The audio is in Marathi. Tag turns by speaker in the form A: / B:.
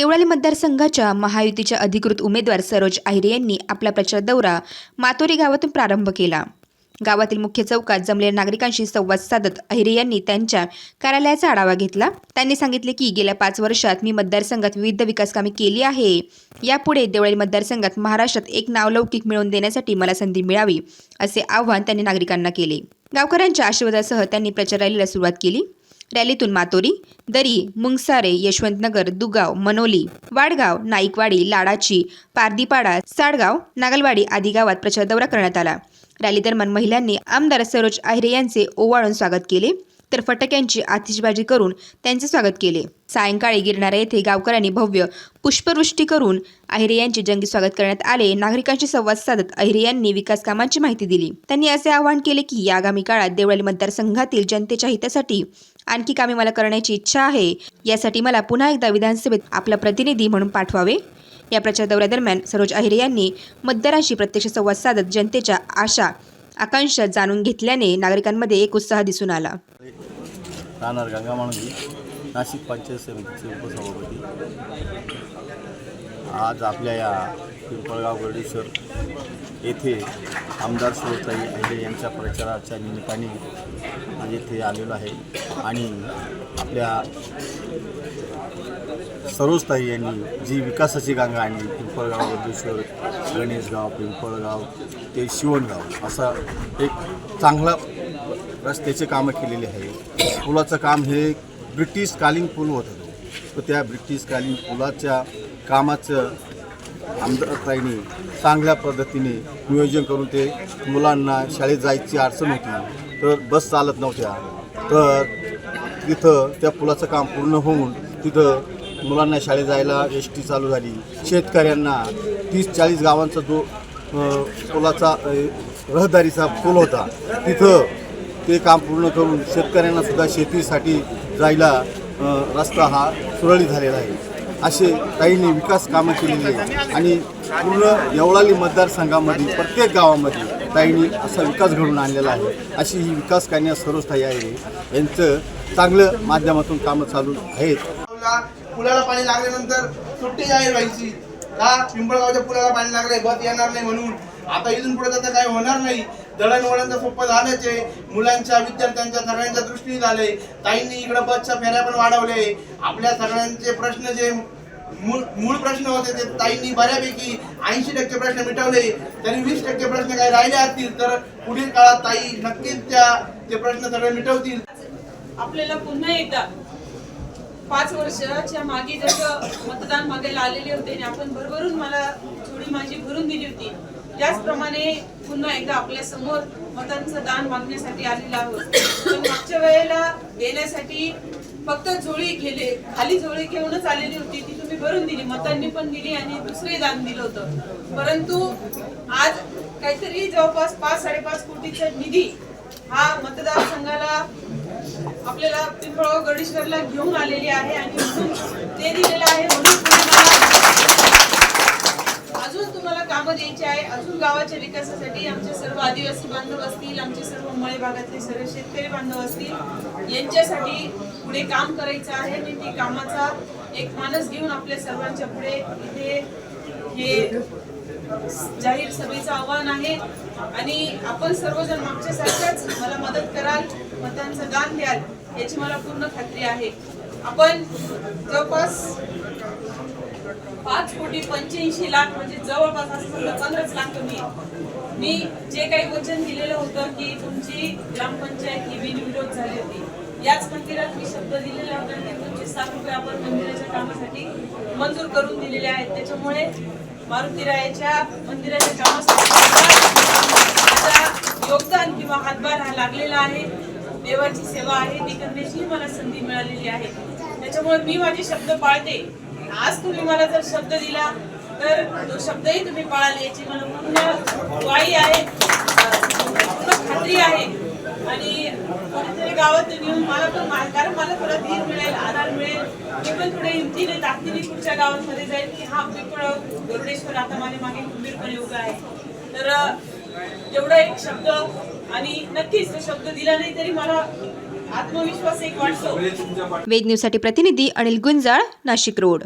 A: देवळाली मतदारसंघाच्या महायुतीच्या अधिकृत उमेदवार सरोज आहिरे यांनी आपला प्रचार दौरा मातोरी गावातून प्रारंभ केला. गावातील मुख्य चौकात जमलेल्या नागरिकांशी संवाद साधत अहिरे यांनी त्यांच्या कार्यालयाचा आढावा घेतला. त्यांनी सांगितले की गेल्या पाच वर्षात मी मतदारसंघात विविध विकासकामे केली आहे. यापुढे देवळाली मतदारसंघात महाराष्ट्रात एक नावलौकिक मिळवून देण्यासाठी मला संधी मिळावी असे आवाहन त्यांनी नागरिकांना केले. गावकऱ्यांच्या आशीर्वादासह त्यांनी प्रचार रॅलीला सुरुवात केली. रॅलीतून मातोरी दरी मुंगसारे यशवंतनगर दुगाव मनोली वाडगाव नाईकवाडी लाडाची पारदीपाडा साडगाव नागलवाडी आदी गावात प्रचार दौरा करण्यात आला. रॅली दरम्यान महिलांनी आमदार सरोज आहिरे यांचे ओवाळून स्वागत केले तर फटाक्यांची आतिषबाजी करून त्यांचे स्वागत केले. सायंकाळी गिरणारा येथे गावकऱ्यांनी भव्य पुष्पवृष्टी करून अहिरे यांचे जंगी स्वागत करण्यात आले. नागरिकांशी संवाद साधत अहिरे यांनी विकास कामांची माहिती दिली. त्यांनी असे आवाहन केले की आगामी काळात देवळाली मतदारसंघातील जनतेच्या हितासाठी आणखी कामे मला करण्याची इच्छा आहे. यासाठी मला पुन्हा एकदा विधानसभेत आपला प्रतिनिधी म्हणून पाठवावे. या प्रचार दौऱ्यादरम्यान सरोज अहिरे यांनी मतदारांशी प्रत्यक्ष संवाद साधत जनतेच्या आशा आकांक्षा जाणून घेतल्याने नागरिकांमध्ये एक उत्साह दिसून आला.
B: राहणार गंगा माणगी नाशिक पंचायत समितीचे उपसभापती. आज आपल्या या पिंपळगाव गर्डेश्वर येथे आमदार सुरताई अहिरे यांच्या प्रचाराच्या निमित्ताने आज येथे आलेलो आहे. आणि आपल्या सरोजताई यांनी जी विकासाची गंगा आणि पिंपळगाव बद्धेश्वर गणेशगाव पिंपळगाव ते शिवणगाव असा एक चांगला रस्त्याचे कामं केलेले आहे. पुलाचं काम हे ब्रिटिशकालीन पूल होतं. तर त्या ब्रिटिशकालीन पुलाच्या कामाचं आमदारताईंनी चांगल्या पद्धतीने नियोजन करून ते मुलांना शाळेत जायची अडचण होती. तर बस चालत नव्हत्या. तर तिथं त्या पुलाचं काम पूर्ण होऊन तिथं मुलांना शाळेत जायला एस टी चालू झाली. शेतकऱ्यांना तीस चाळीस गावांचा जो पुलाचा रहदारीचा पूल होता तिथं ते काम पूर्ण करून शेतकऱ्यांनासुद्धा शेतीसाठी जायला रस्ता हा सुरळीत झालेला आहे. असे ताईंनी विकास कामं केलेली आहे आणि पूर्ण येवळाली मतदारसंघामध्ये प्रत्येक गावामध्ये ताईंनी असा विकास घडून आणलेला आहे. अशी ही विकास कन्या सर्वच ताई आहे यांचं चांगलं माध्यमातून कामं चालू आहेत.
C: पुलाला पाणी लागल्यानंतर सुट्टी जाहीर व्हायची. का? पिंपळगावच्या पुलाला पाणी लागले बस येणार नाही म्हणून. आता इथून पुढे तर काही होणार नाही. दळणवळण तर सोपं झालंच आहे. मुलांच्या विद्यार्थ्यांच्या सगळ्यांच्या दृष्टीने झाले ताईंनी इकडे बसच्या फेऱ्या पण वाढवले. आपल्या सगळ्यांचे प्रश्न जे मूळ मूळ प्रश्न होते ते ताईंनी बऱ्यापैकी ऐंशी टक्के प्रश्न मिटवले. तरी वीस टक्के प्रश्न काही राहिले असतील तर पुढील काळात ताई नक्कीच त्या ते प्रश्न सगळे मिटवतील.
D: आपल्याला पुन्हा एकदा पाच वर्षाच्या मागे जसं मतदान मागायला आलेले होते आणि आपण भरभरून मला थोडी माझी भरून दिली होती त्याचप्रमाणे पुन्हा एकदा आपल्यासमोर मतांचं दान मागण्यासाठी आलेलं आहोत. पण मागच्या वेळेला देण्यासाठी फक्त झोळी गेले खाली झोळी घेऊनच आलेली होती. ती तुम्ही भरून दिली मतांनी पण दिली आणि दुसरे दान दिलं होतं. परंतु आज काहीतरी जवळपास पाच साडेपाच कोटीचा निधी हा मतदारसंघाला आपल्याला पिंपळगाव गडेश्वरला घेऊन आलेली आहे आणि ते दिलेलं आहे म्हणून अजून द्यायची आहे. अजून गावाच्या विकासासाठी आमचे सर्व आदिवासी बांधव असतील आमचे सर्व मळे भागातले सर्व शेतकरी बांधव असतील यांच्यासाठी पुढे काम करायचं आहे. आणि ती कामाचा एक मानस घेऊन आपल्या सर्वांच्या पुढे इथे हे जाहीर सभेचं आव्हान आहे. आणि आपण सर्वजण मागच्या सारख्याच मला मदत कराल मतांचं दान द्याल याची मला पूर्ण खात्री आहे. आपण जवळपास पाच कोटी पंच्याऐंशी लाख म्हणजे जवळपास असं समजा पंधराच लाख कमी मी जे काही वचन दिलेलं होतं की तुमची ग्रामपंचायत ही बिनविरोध झाली होती. याच मंदिरात मी शब्द दिलेला होता की तुमचे सात रुपये आपण मंदिराच्या कामासाठी मंजूर करून दिलेले आहेत. त्याच्यामुळे मारुतीरायाच्या मंदिराच्या कामासाठी योगदान किंवा हातभार हा लागलेला आहे. देवाची सेवा आहे. ती करण्याची मला संधी मिळालेली आहे. त्याच्यामुळे मी माझे शब्द पाळते. आज तुम्ही मला जर शब्द दिला तर तो शब्दही तुम्ही पाळाल याची मला पूर्ण ग्वाही आहे पूर्ण खात्री आहे. आणि कोणीतरी गावात नेऊन मला पण कारण मला थोडा धीर मिळेल आधार मिळेल. मी पण थोडे हिमतीने ताकदीने पुढच्या गावांमध्ये जाईल की हा पिंपळ गरुडेश्वर आता माझ्या मागे खंबीरपणे उभा आहे. तर एवढा एक शब्द आणि नक्कीच तो शब्द दिला नाही तरी मला आत्मविश्वास एक वाटतो.
A: वेद न्यूजसाठी प्रतिनिधी अनिल गुंजाळ नाशिक रोड.